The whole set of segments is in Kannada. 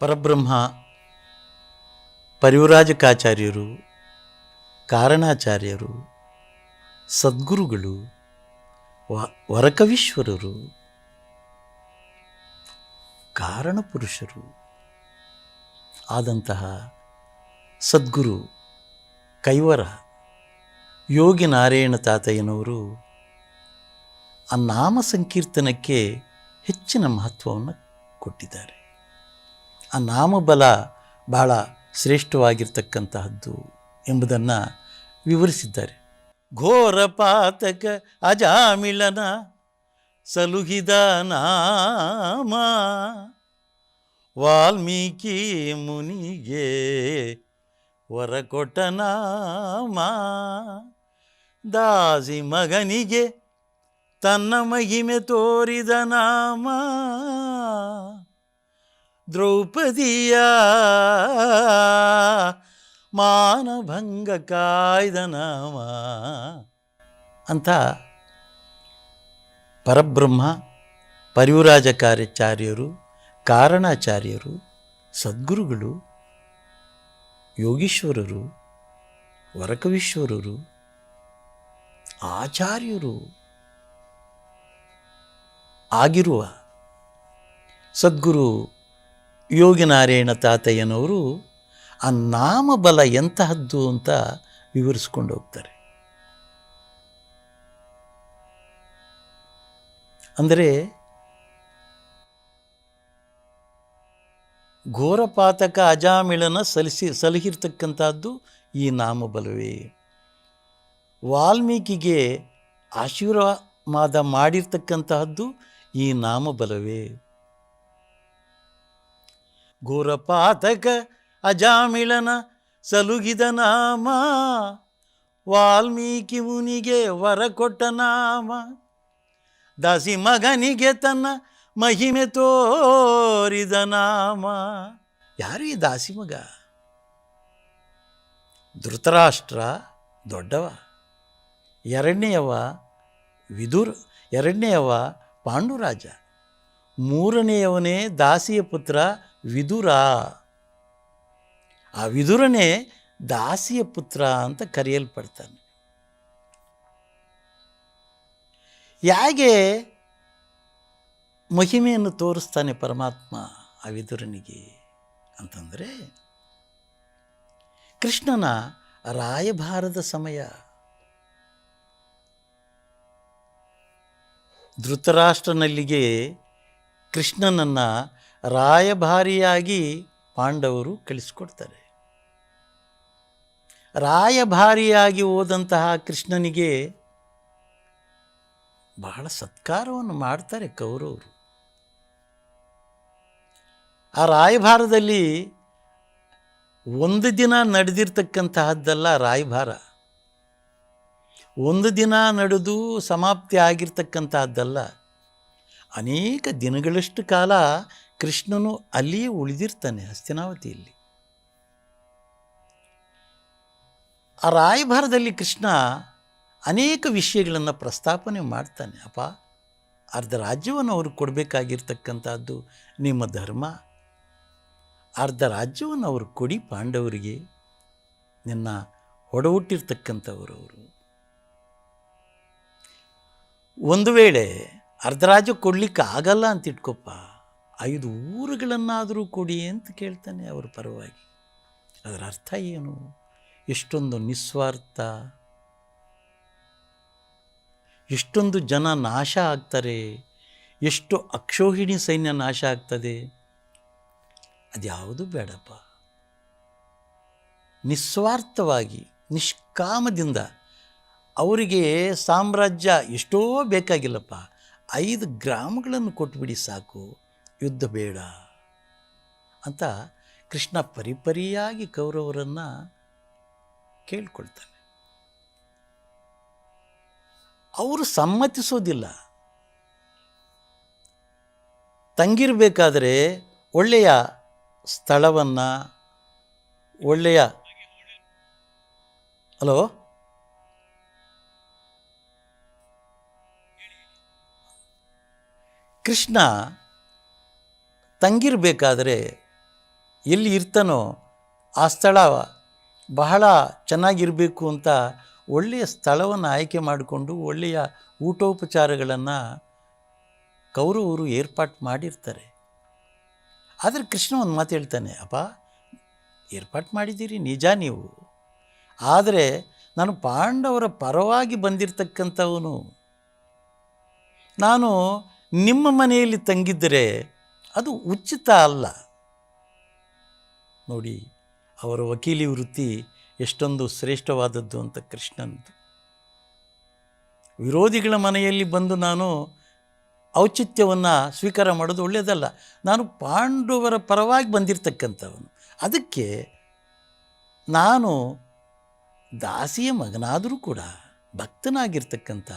ಪರಬ್ರಹ್ಮ, ಪರಿವರಾಜಕಾಚಾರ್ಯರು, ಕಾರಣಾಚಾರ್ಯರು, ಸದ್ಗುರುಗಳು ವರಕವೀಶ್ವರರು, ಕಾರಣಪುರುಷರು ಆದಂತಹ ಸದ್ಗುರು ಕೈವರ ಯೋಗಿ ನಾರಾಯಣ ತಾತಯ್ಯನವರು ಆ ನಾಮ ಸಂಕೀರ್ತನಕ್ಕೆ ಹೆಚ್ಚಿನ ಮಹತ್ವವನ್ನು ಕೊಟ್ಟಿದ್ದಾರೆ. ಆ ನಾಮಬಲ ಬಹಳ ಶ್ರೇಷ್ಠವಾಗಿರ್ತಕ್ಕಂತಹದ್ದು ಎಂಬುದನ್ನು ವಿವರಿಸಿದ್ದಾರೆ. ಘೋರ ಪಾತಕ ಅಜಾಮಿಳನ ಸಲುಹಿದ ನಾಮ ವಾಲ್ಮೀಕಿ ಮುನಿಗೆ ವರಕೊಟ್ಟ ನಾಮ ದಾಸಿ ಮಗನಿಗೆ ತನ್ನ ಮಹಿಮೆ ತೋರಿದ ನಾಮ ದ್ರೌಪದಿಯ ಮಾನಭಂಗ ಕಾಯ್ದ ಅಂತ ಪರಬ್ರಹ್ಮ ಪರಿವರಾಜಕಾರ್ಯಾಚಾರ್ಯರು ಕಾರಣಾಚಾರ್ಯರು ಸದ್ಗುರುಗಳು ಯೋಗೀಶ್ವರರು ವರಕವೀಶ್ವರರು ಆಚಾರ್ಯರು ಆಗಿರುವ ಸದ್ಗುರು ಯೋಗಿನಾರಾಯಣ ತಾತಯ್ಯನವರು ಆ ನಾಮಬಲ ಎಂತಹದ್ದು ಅಂತ ವಿವರಿಸ್ಕೊಂಡು ಹೋಗ್ತಾರೆ. ಅಂದರೆ ಘೋರಪಾತಕ ಅಜಾಮಿಳನ ಸಲಿಸಿ ಸಲಹಿರ್ತಕ್ಕಂಥದ್ದು ಈ ನಾಮಬಲವೇ. ವಾಲ್ಮೀಕಿಗೆ ಆಶೀರ್ವಾದ ಮಾಡಿರ್ತಕ್ಕಂತಹದ್ದು ಈ ನಾಮಬಲವೇ. ಘೋರಪಾತಕ ಅಜಾಮಿಳನ ಸಲುಗಿದ ನಾಮ, ವಾಲ್ಮೀಕಿ ಮುನಿಗೆ ವರ ಕೊಟ್ಟ ನಾಮ. ದಾಸಿ ಮಗನಿಗೆ ತನ್ನ ಮಹಿಮೆ ತೋರಿದ ನಾಮ. ಯಾರು ಈ ದಾಸಿ ಮಗ? ಧೃತರಾಷ್ಟ್ರ ದೊಡ್ಡವ, ಎರಡನೆಯವ ವಿದುರ್, ಎರಡನೆಯವ ಪಾಂಡುರಾಜ, ಮೂರನೆಯವನೇ ದಾಸಿಯ ಪುತ್ರ ವಿದುರ. ಆ ವಿದುರನೇ ದಾಸಿಯ ಪುತ್ರ ಅಂತ ಕರೆಯಲ್ಪಡ್ತಾನೆ. ಹೇಗೆ ಮಹಿಮೆಯನ್ನು ತೋರಿಸ್ತಾನೆ ಪರಮಾತ್ಮ ಆ ವಿದುರನಿಗೆ ಅಂತಂದರೆ, ಕೃಷ್ಣನ ರಾಯಭಾರದ ಸಮಯ. ಧೃತರಾಷ್ಟ್ರನಲ್ಲಿಗೆ ಕೃಷ್ಣನನ್ನು ರಾಯಭಾರಿಯಾಗಿ ಪಾಂಡವರು ಕಳಿಸ್ಕೊಡ್ತಾರೆ ರಾಯಭಾರಿಯಾಗಿ ಹೋದಂತಹ ಕೃಷ್ಣನಿಗೆ ಬಹಳ ಸತ್ಕಾರವನ್ನು ಮಾಡ್ತಾರೆ ಕೌರವರು. ಆ ರಾಯಭಾರದಲ್ಲಿ ಒಂದು ದಿನ ನಡೆದಿರ್ತಕ್ಕಂತಹದ್ದಲ್ಲ ರಾಯಭಾರ. ಒಂದು ದಿನ ನಡೆದು ಸಮಾಪ್ತಿ ಆಗಿರ್ತಕ್ಕಂತಹದ್ದಲ್ಲ. ಅನೇಕ ದಿನಗಳಷ್ಟು ಕಾಲ ಕೃಷ್ಣನು ಅಲ್ಲಿಯೇ ಉಳಿದಿರ್ತಾನೆ ಹಸ್ತಿನಾವತಿಯಲ್ಲಿ. ಆ ರಾಯಭಾರದಲ್ಲಿ ಕೃಷ್ಣ ಅನೇಕ ವಿಷಯಗಳನ್ನು ಪ್ರಸ್ತಾಪನೆ ಮಾಡ್ತಾನೆ. ಅಪ್ಪ, ಅರ್ಧ ರಾಜ್ಯವನ್ನು ಅವ್ರಿಗೆ ಕೊಡಬೇಕಾಗಿರ್ತಕ್ಕಂಥದ್ದು ನಿಮ್ಮ ಧರ್ಮ. ಅರ್ಧ ರಾಜ್ಯವನ್ನು ಅವರು ಕೊಡಿ ಪಾಂಡವರಿಗೆ. ನಿನ್ನ ಹೊಡಹುಟ್ಟಿರ್ತಕ್ಕಂಥವರು ಅವರು. ಒಂದು ವೇಳೆ ಅರ್ಧ ರಾಜ್ಯ ಕೊಡಲಿಕ್ಕೆ ಆಗಲ್ಲ ಅಂತ ಇಟ್ಕೊಪ್ಪ ಐದು ಊರುಗಳನ್ನಾದರೂ ಕೊಡಿ ಅಂತ ಕೇಳ್ತಾನೆ ಅವರ ಪರವಾಗಿ. ಅದರ ಅರ್ಥ ಏನು? ಎಷ್ಟೊಂದು ನಿಸ್ವಾರ್ಥ. ಎಷ್ಟೊಂದು ಜನ ನಾಶ ಆಗ್ತಾರೆ. ಎಷ್ಟು ಅಕ್ಷೋಹಿಣಿ ಸೈನ್ಯ ನಾಶ ಆಗ್ತದೆ. ಅದ್ಯಾವುದು ಬೇಡಪ್ಪ. ನಿಸ್ವಾರ್ಥವಾಗಿ, ನಿಷ್ಕಾಮದಿಂದ ಅವರಿಗೆ ಸಾಮ್ರಾಜ್ಯ ಎಷ್ಟೋ ಬೇಕಾಗಿಲ್ಲಪ್ಪ. ಐದು ಗ್ರಾಮಗಳನ್ನು ಕೊಟ್ಬಿಡಿ ಸಾಕು. ಯುದ್ಧ ಬೇಡ ಅಂತ ಕೃಷ್ಣ ಪರಿಪರಿಯಾಗಿ ಕೌರವರನ್ನು ಕೇಳ್ಕೊಳ್ತಾನೆ. ಅವರು ಸಮ್ಮತಿಸೋದಿಲ್ಲ. ತಂಗಿರಬೇಕಾದರೆ ಒಳ್ಳೆಯ ಸ್ಥಳವನ್ನು, ಒಳ್ಳೆಯ ಹಲೋ? ಕೃಷ್ಣ ತಂಗಿರಬೇಕಾದರೆ ಎಲ್ಲಿ ಇರ್ತಾನೋ ಆ ಸ್ಥಳ ಬಹಳ ಚೆನ್ನಾಗಿರಬೇಕು ಅಂತ ಒಳ್ಳೆಯ ಸ್ಥಳವನ್ನು ಆಯ್ಕೆ ಮಾಡಿಕೊಂಡು ಒಳ್ಳೆಯ ಊಟೋಪಚಾರಗಳನ್ನು ಕೌರವರು ಏರ್ಪಾಟ್ ಮಾಡಿರ್ತಾರೆ. ಆದರೆ ಕೃಷ್ಣ ಒಂದು ಮಾತು ಹೇಳ್ತಾನೆ, ಅಪ್ಪ, ಏರ್ಪಾಟ್ ಮಾಡಿದ್ದೀರಿ, ನಿಜ ನೀವು. ಆದರೆ ನಾನು ಪಾಂಡವರ ಪರವಾಗಿ ಬಂದಿರತಕ್ಕಂಥವನು. ನಾನು ನಿಮ್ಮ ಮನೆಯಲ್ಲಿ ತಂಗಿದ್ದರೆ ಅದು ಉಚಿತ ಅಲ್ಲ. ನೋಡಿ, ಅವರ ವಕೀಲಿ ವೃತ್ತಿ ಎಷ್ಟೊಂದು ಶ್ರೇಷ್ಠವಾದದ್ದು ಅಂತ ಕೃಷ್ಣನದು. ವಿರೋಧಿಗಳ ಮನೆಯಲ್ಲಿ ಬಂದು ನಾನು ಔಚಿತ್ಯವನ್ನು ಸ್ವೀಕಾರ ಮಾಡೋದು ಒಳ್ಳೆಯದಲ್ಲ. ನಾನು ಪಾಂಡವರ ಪರವಾಗಿ ಬಂದಿರತಕ್ಕಂಥವನು. ಅದಕ್ಕೆ ನಾನು ದಾಸಿಯ ಮಗನಾದರೂ ಕೂಡ ಭಕ್ತನಾಗಿರ್ತಕ್ಕಂಥ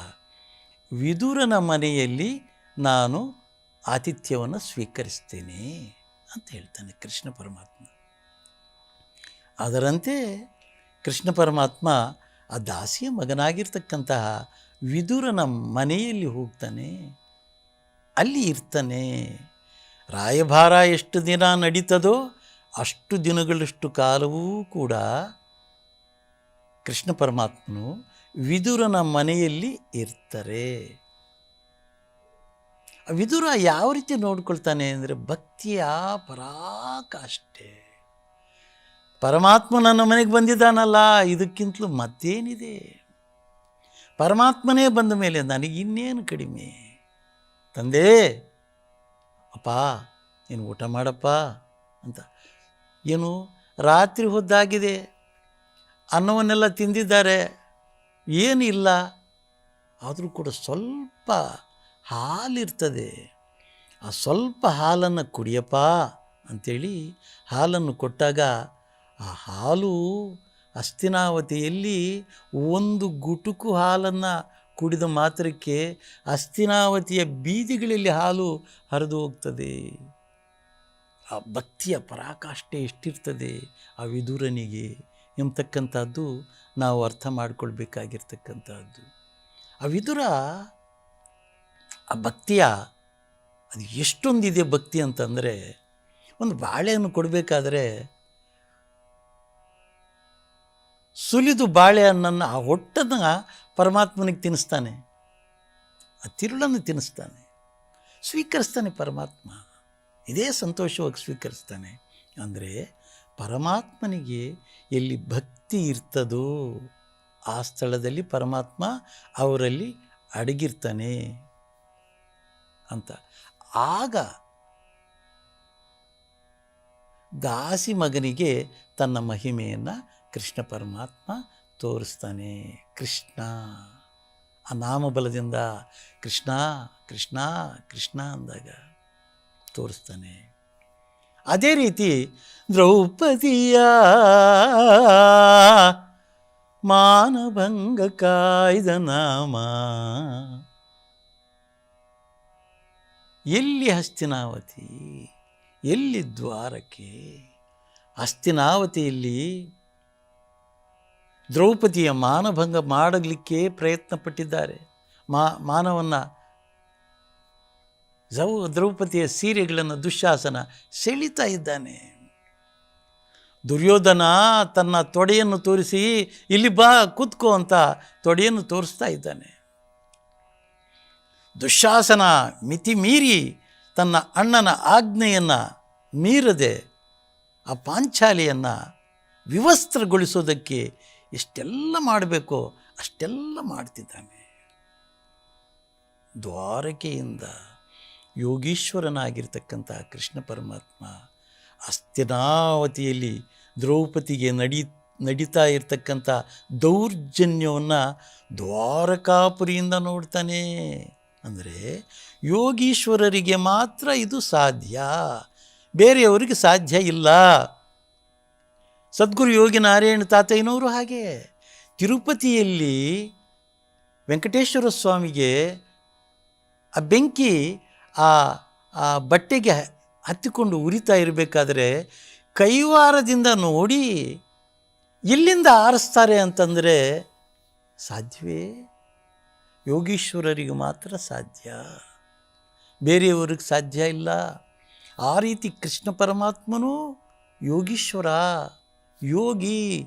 ವಿದುರನ ಮನೆಯಲ್ಲಿ ನಾನು ಆತಿಥ್ಯವನ್ನು ಸ್ವೀಕರಿಸ್ತೇನೆ ಅಂತ ಹೇಳ್ತಾನೆ ಕೃಷ್ಣ ಪರಮಾತ್ಮ. ಅದರಂತೆ ಕೃಷ್ಣ ಪರಮಾತ್ಮ ಆ ದಾಸಿಯ ಮಗನಾಗಿರ್ತಕ್ಕಂತಹ ವಿದುರನ ಮನೆಯಲ್ಲಿ ಹೋಗ್ತಾನೆ. ಅಲ್ಲಿ ಇರ್ತಾನೆ. ರಾಯಭಾರ ಎಷ್ಟು ದಿನ ನಡೀತದೋ ಅಷ್ಟು ದಿನಗಳಷ್ಟು ಕಾಲವೂ ಕೂಡ ಕೃಷ್ಣ ಪರಮಾತ್ಮನು ವಿದುರನ ಮನೆಯಲ್ಲಿ ಇರ್ತಾರೆ. ವಿದುರ ಯಾವ ರೀತಿ ನೋಡ್ಕೊಳ್ತಾನೆ ಅಂದರೆ ಭಕ್ತಿಯ ಪರಾಕಾಷ್ಠೆ ಪರಮಾತ್ಮ ನನ್ನ ಮನೆಗೆ ಬಂದಿದ್ದಾನಲ್ಲ, ಇದಕ್ಕಿಂತಲೂ ಮತ್ತೇನಿದೆ? ಪರಮಾತ್ಮನೇ ಬಂದ ಮೇಲೆ ನನಗೆ ಇನ್ನೇನು ಕಡಿಮೆ? ತಂದೆ, ಅಪ್ಪ, ನೀನು ಊಟ ಮಾಡಪ್ಪ ಅಂತ. ಏನು, ರಾತ್ರಿ ಹೊದ್ದಾಗಿದೆ. ಅನ್ನವನ್ನೆಲ್ಲ ತಿಂದಿದ್ದಾರೆ. ಏನಿಲ್ಲ. ಆದರೂ ಕೂಡ ಸ್ವಲ್ಪ ಹಾಲಿರ್ತದೆ. ಆ ಸ್ವಲ್ಪ ಹಾಲನ್ನು ಕುಡಿಯಪ್ಪ ಅಂಥೇಳಿ ಹಾಲನ್ನು ಕೊಟ್ಟಾಗ ಆ ಹಾಲು ಅಸ್ತಿನಾವತಿಯಲ್ಲಿ ಒಂದು ಗುಟುಕು ಹಾಲನ್ನು ಕುಡಿದ ಮಾತ್ರಕ್ಕೆ ಅಸ್ತಿನಾವತಿಯ ಬೀದಿಗಳಲ್ಲಿ ಹಾಲು ಹರಿದು ಹೋಗ್ತದೆ. ಆ ಭಕ್ತಿಯ ಪರಾಕಾಷ್ಠೆ ಎಷ್ಟಿರ್ತದೆ ಆ ವಿದುರನಿಗೆ ಎಂಬತಕ್ಕಂಥದ್ದು ನಾವು ಅರ್ಥ ಮಾಡಿಕೊಳ್ಬೇಕಾಗಿರ್ತಕ್ಕಂಥದ್ದು. ಆ ವಿದುರ ಆ ಭಕ್ತಿಯ, ಅದು ಎಷ್ಟೊಂದಿದೆ ಭಕ್ತಿ ಅಂತಂದರೆ, ಒಂದು ಬಾಳೆಯನ್ನು ಕೊಡಬೇಕಾದ್ರೆ ಸುಲಿದು ಬಾಳೆಹಣ್ಣನ್ನು ಆ ಹೊಟ್ಟನ್ನು ಪರಮಾತ್ಮನಿಗೆ ತಿನ್ನಿಸ್ತಾನೆ. ಆ ತಿರುಳನ್ನು ತಿನ್ನಿಸ್ತಾನೆ. ಸ್ವೀಕರಿಸ್ತಾನೆ ಪರಮಾತ್ಮ. ಇದೇ ಸಂತೋಷವಾಗಿ ಸ್ವೀಕರಿಸ್ತಾನೆ. ಅಂದರೆ ಪರಮಾತ್ಮನಿಗೆ ಎಲ್ಲಿ ಭಕ್ತಿ ಇರ್ತದೋ ಆ ಸ್ಥಳದಲ್ಲಿ ಪರಮಾತ್ಮ ಅವರಲ್ಲಿ ಅಡಗಿರ್ತಾನೆ. ಅಂತ. ಆಗ ದಾಸಿ ಮಗನಿಗೆ ತನ್ನ ಮಹಿಮೆಯನ್ನು ಕೃಷ್ಣ ಪರಮಾತ್ಮ ತೋರಿಸ್ತಾನೆ. ಕೃಷ್ಣ. ಆ ನಾಮಬಲದಿಂದ ಕೃಷ್ಣ ಕೃಷ್ಣ ಕೃಷ್ಣ ಅಂದಾಗ ತೋರಿಸ್ತಾನೆ. ಅದೇ ರೀತಿ ದ್ರೌಪದಿಯ ಮಾನಭಂಗ ಕಾಯ್ದ ನಾಮ ಎಲ್ಲಿ ಹಸ್ತಿನಾವತಿ? ಎಲ್ಲಿ ದ್ವಾರಕೆ ಹಸ್ತಿನಾವತಿಯಲ್ಲಿ ದ್ರೌಪದಿಯ ಮಾನಭಂಗ ಮಾಡಲಿಕ್ಕೆ ಪ್ರಯತ್ನ ಪಟ್ಟಿದ್ದಾರೆ ಮಾ, ಮಾನವನ್ನು ಜೌ ದ್ರೌಪದಿಯ ಸೀರೆಗಳನ್ನು ದುಶ್ಯಾಸನ ಸೆಳಿತಾ ಇದ್ದಾನೆ. ದುರ್ಯೋಧನ ತನ್ನ ತೊಡೆಯನ್ನು ತೋರಿಸಿ, ಇಲ್ಲಿ ಬಾ, ಕೂತ್ಕೋ ಅಂತ ತೊಡೆಯನ್ನು ತೋರಿಸ್ತಾ ಇದ್ದಾನೆ. ದುಶ್ಯಾಸನ ಮಿತಿ ಮೀರಿ ತನ್ನ ಅಣ್ಣನ ಆಜ್ಞೆಯನ್ನು ಮೀರದೆ ಆ ಪಾಂಚಾಲಿಯನ್ನು ವಿವಸ್ತ್ರಗೊಳಿಸೋದಕ್ಕೆ ಎಷ್ಟೆಲ್ಲ ಮಾಡಬೇಕೋ ಅಷ್ಟೆಲ್ಲ ಮಾಡ್ತಿದ್ದಾನೆ. ದ್ವಾರಕೆಯಿಂದ ಯೋಗೀಶ್ವರನಾಗಿರ್ತಕ್ಕಂಥ ಕೃಷ್ಣ ಪರಮಾತ್ಮ ಅಸ್ತಿನಾವತಿಯಲ್ಲಿ ದ್ರೌಪದಿಗೆ ನಡಿ, ನಡೀತಾ ಇರ್ತಕ್ಕಂಥ ದೌರ್ಜನ್ಯವನ್ನು ದ್ವಾರಕಾಪುರಿಯಿಂದ ನೋಡ್ತಾನೆ. ಅಂದರೆ ಯೋಗೀಶ್ವರರಿಗೆ ಮಾತ್ರ ಇದು ಸಾಧ್ಯ. ಬೇರೆಯವರಿಗೆ ಸಾಧ್ಯ ಇಲ್ಲ. ಸದ್ಗುರು ಯೋಗಿ ನಾರಾಯಣ ತಾತಯ್ಯನವರು ಹಾಗೆ. ತಿರುಪತಿಯಲ್ಲಿ ವೆಂಕಟೇಶ್ವರ ಸ್ವಾಮಿಗೆ ಆ ಬೆಂಕಿ ಆ ಆ ಬಟ್ಟೆಗೆ ಹತ್ತಿಕೊಂಡು ಉರಿತಾ ಇರಬೇಕಾದ್ರೆ ಕೈವಾರದಿಂದ ನೋಡಿ ಎಲ್ಲಿಂದ ಆರಿಸ್ತಾರೆ ಅಂತಂದರೆ ಸಾಧ್ಯವೇ? ಯೋಗೀಶ್ವರರಿಗೆ ಮಾತ್ರ ಸಾಧ್ಯ. ಬೇರೆಯವ್ರಿಗೆ ಸಾಧ್ಯ ಇಲ್ಲ. ಆ ರೀತಿ ಕೃಷ್ಣ ಪರಮಾತ್ಮನೂ ಯೋಗೀಶ್ವರ, ಯೋಗಿ.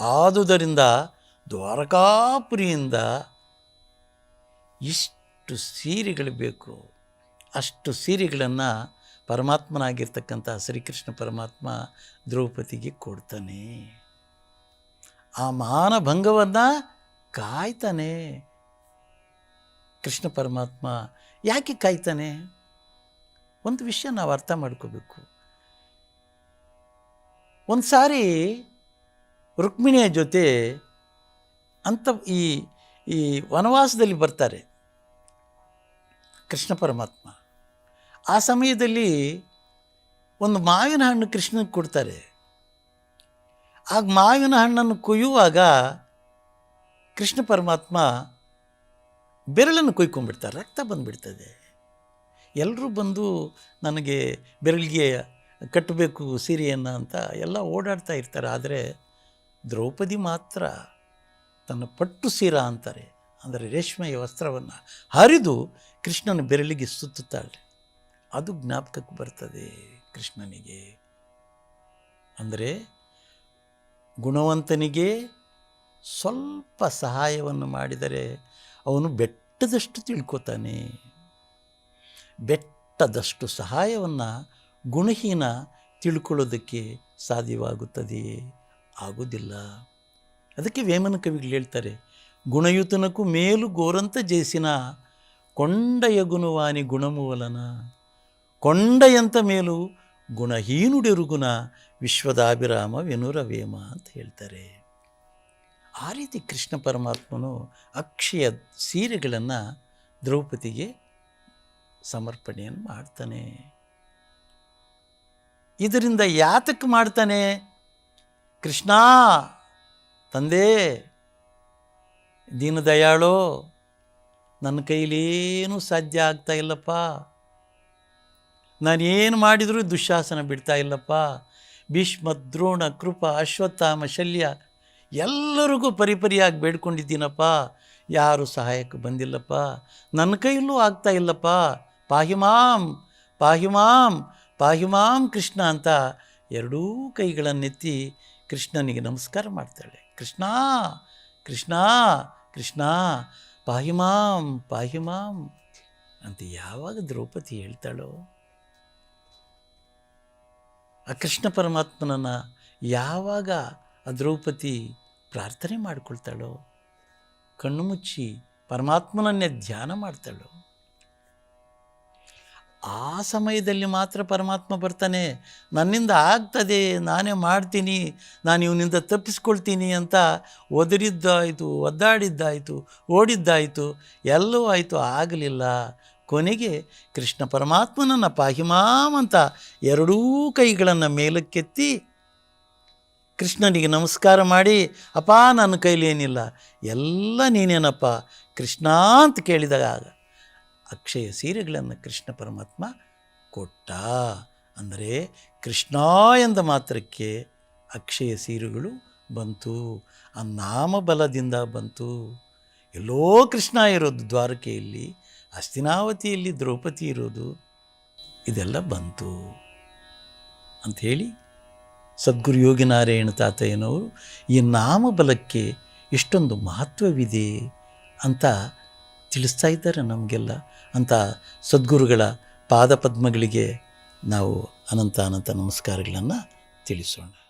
ಆದುದರಿಂದ ದ್ವಾರಕಾಪುರಿಯಿಂದ ಇಷ್ಟು ಸೀರೆಗಳು ಬೇಕು. ಅಷ್ಟು ಸೀರೆಗಳನ್ನು ಪರಮಾತ್ಮನಾಗಿರ್ತಕ್ಕಂಥ ಶ್ರೀಕೃಷ್ಣ ಪರಮಾತ್ಮ ದ್ರೌಪದಿಗೆ ಕೊಡ್ತಾನೆ. ಆ ಮಾನಭಂಗವನ್ನು ಕಾಯ್ತಾನೆ. ಕೃಷ್ಣ ಪರಮಾತ್ಮ ಯಾಕೆ ಕಾಯ್ತಾನೆ? ಒಂದು ವಿಷಯ ನಾವು ಅರ್ಥ ಮಾಡ್ಕೋಬೇಕು. ಒಂದು ಸಾರಿ ರುಕ್ಮಿಣಿಯ ಜೊತೆ ಅಂತ ಈ ಈ ವನವಾಸದಲ್ಲಿ ಬರ್ತಾರೆ ಕೃಷ್ಣ ಪರಮಾತ್ಮ. ಆ ಸಮಯದಲ್ಲಿ ಒಂದು ಮಾವಿನ ಹಣ್ಣು ಕೃಷ್ಣನಿಗೆ ಕೊಡ್ತಾರೆ. ಆಗ ಮಾವಿನ ಹಣ್ಣನ್ನು ಕೊಯ್ಯುವಾಗ ಕೃಷ್ಣ ಪರಮಾತ್ಮ ಬೆರಳನ್ನು ಕೊಯ್ಕೊಂಡ್ಬಿಡ್ತಾರೆ, ರಕ್ತ ಬಂದುಬಿಡ್ತದೆ. ಎಲ್ಲರೂ ಬಂದು ನನಗೆ ಬೆರಳಿಗೆ ಕಟ್ಟಬೇಕು ಸೀರೆಯನ್ನು ಅಂತ ಎಲ್ಲ ಓಡಾಡ್ತಾ ಇರ್ತಾರೆ. ಆದರೆ ದ್ರೌಪದಿ ಮಾತ್ರ ತನ್ನ ಪಟ್ಟು ಸೀರ ಅಂತಾರೆ, ಅಂದರೆ ರೇಷ್ಮೆಯ ವಸ್ತ್ರವನ್ನು ಹರಿದು ಕೃಷ್ಣನ ಬೆರಳಿಗೆ ಸುತ್ತುತ್ತಾಳೆ. ಅದು ಜ್ಞಾಪಕಕ್ಕೆ ಬರ್ತದೆ ಕೃಷ್ಣನಿಗೆ. ಅಂದರೆ ಗುಣವಂತನಿಗೆ ಸ್ವಲ್ಪ ಸಹಾಯವನ್ನು ಮಾಡಿದರೆ ಅವನು ಬೆಟ್ಟದಷ್ಟು ತಿಳ್ಕೊತಾನೆ. ಬೆಟ್ಟದಷ್ಟು ಸಹಾಯವನ್ನು ಗುಣಹೀನ ತಿಳ್ಕೊಳ್ಳೋದಕ್ಕೆ ಸಾಧ್ಯವಾಗುತ್ತದೆ. ಆಗುವುದಿಲ್ಲ ಅದಕ್ಕೆ ವೇಮನ ಕವಿಗಳು ಹೇಳ್ತಾರೆ, ಗುಣಯುತನಕ್ಕೂ ಮೇಲು ಗೋರಂತ ಜೇಸಿನ ಕೊಂಡಯ ಗುಣವಾನಿ ಗುಣಮೂಲನ. ಕೊಂಡಯಂತ ಮೇಲು ಗುಣಹೀನುಡಿರುಗುಣ ವಿಶ್ವದಾಭಿರಾಮ ವೇಮ ಅಂತ ಹೇಳ್ತಾರೆ. ಆ ರೀತಿ ಕೃಷ್ಣ ಪರಮಾತ್ಮನು ಅಕ್ಷಯ ಸೀರೆಗಳನ್ನು ದ್ರೌಪದಿಗೆ ಸಮರ್ಪಣೆಯನ್ನು ಮಾಡ್ತಾನೆ. ಇದರಿಂದ ಯಾತಕ್ಕೆ ಮಾಡ್ತಾನೆ? ಕೃಷ್ಣ, ತಂದೆ, ದೀನದಯಾಳೋ, ನನ್ನ ಕೈಲೇನೂ ಸಾಧ್ಯ ಆಗ್ತಾ ಇಲ್ಲಪ್ಪ. ನಾನೇನು ಮಾಡಿದರೂ ದುಶ್ಯಾಸನ ಬಿಡ್ತಾ ಇಲ್ಲಪ್ಪ. ಭೀಷ್ಮ, ದ್ರೋಣ, ಕೃಪ, ಅಶ್ವತ್ಥಾಮ, ಶಲ್ಯ ಎಲ್ಲರಿಗೂ ಪರಿಪರಿಯಾಗಿ ಬೇಡ್ಕೊಂಡಿದ್ದೀನಪ್ಪ. ಯಾರು ಸಹಾಯಕ್ಕೆ ಬಂದಿಲ್ಲಪ್ಪ. ನನ್ನ ಕೈಯಲ್ಲೂ ಆಗ್ತಾ ಇಲ್ಲಪ್ಪ. ಪಾಹಿಮಾಮ್ ಪಾಹಿಮಾಮ್ ಪಾಹಿಮಾಮ್ ಕೃಷ್ಣ ಅಂತ ಎರಡೂ ಕೈಗಳನ್ನೆತ್ತಿ ಕೃಷ್ಣನಿಗೆ ನಮಸ್ಕಾರ ಮಾಡ್ತಾಳೆ. ಕೃಷ್ಣ ಕೃಷ್ಣ ಕೃಷ್ಣ ಪಾಹಿಮಾಮ್ ಪಾಹಿಮಾಮ್ ಅಂತ ಯಾವಾಗ ದ್ರೌಪದಿ ಹೇಳ್ತಾಳೋ? ಆ ಕೃಷ್ಣ ಪರಮಾತ್ಮನನ್ನು ಯಾವಾಗ ಆ ದ್ರೌಪದಿ ಪ್ರಾರ್ಥನೆ ಮಾಡಿಕೊಳ್ತಾಳು? ಕಣ್ಣು ಮುಚ್ಚಿ ಪರಮಾತ್ಮನನ್ನೇ ಧ್ಯಾನ ಮಾಡ್ತಾಳು? ಆ ಸಮಯದಲ್ಲಿ ಮಾತ್ರ ಪರಮಾತ್ಮ ಬರ್ತಾನೆ, ನನ್ನಿಂದ ಆಗ್ತದೆ, ನಾನೇ ಮಾಡ್ತೀನಿ, ನಾನು ಇವನಿಂದ ತಪ್ಪಿಸ್ಕೊಳ್ತೀನಿ ಅಂತ ಒದರಿದ್ದಾಯಿತು, ಒದ್ದಾಡಿದ್ದಾಯಿತು, ಓಡಿದ್ದಾಯಿತು ಎಲ್ಲವೂ ಆಯಿತು, ಆಗಲಿಲ್ಲ. ಕೊನೆಗೆ ಕೃಷ್ಣ ಪರಮಾತ್ಮನನ್ನು ಪಾಹಿಮಾಮ್ ಅಂತ ಎರಡೂ ಕೈಗಳನ್ನು ಮೇಲಕ್ಕೆತ್ತಿ ಕೃಷ್ಣನಿಗೆ ನಮಸ್ಕಾರ ಮಾಡಿ, ಅಪ್ಪ, ನನ್ನ ಕೈಲಿ ಏನಿಲ್ಲ. ಎಲ್ಲ ನೀನೇನಪ್ಪ? ಕೃಷ್ಣ ಅಂತ ಕೇಳಿದಾಗ, ಅಕ್ಷಯ ಸೀರೆಗಳನ್ನು ಕೃಷ್ಣ ಪರಮಾತ್ಮ ಕೊಟ್ಟ. ಅಂದರೆ, ಕೃಷ್ಣ ಎಂದ ಮಾತ್ರಕ್ಕೆ ಅಕ್ಷಯ ಸೀರೆಗಳು ಬಂತು ಆ ನಾಮಬಲದಿಂದ ಬಂತು. ಎಲ್ಲೋ ಕೃಷ್ಣ ಇರೋದು ದ್ವಾರಕೆಯಲ್ಲಿ, ಅಸ್ತಿನಾವತಿಯಲ್ಲಿ ದ್ರೌಪದಿ ಇರೋದು, ಇದೆಲ್ಲ ಬಂತು. ಅಂಥೇಳಿ ಸದ್ಗುರು ಯೋಗಿನಾರಾಯಣ ತಾತಯ್ಯನವರು ಈ ನಾಮಬಲಕ್ಕೆ ಇಷ್ಟೊಂದು ಮಹತ್ವವಿದೆ ಅಂತ ತಿಳಿಸ್ತಾ ಇದ್ದಾರೆ ನಮಗೆಲ್ಲ ಅಂತ ಸದ್ಗುರುಗಳ ಪಾದಪದ್ಮಗಳಿಗೆ ನಾವು ಅನಂತ ಅನಂತ ನಮಸ್ಕಾರಗಳನ್ನು ತಿಳಿಸೋಣ.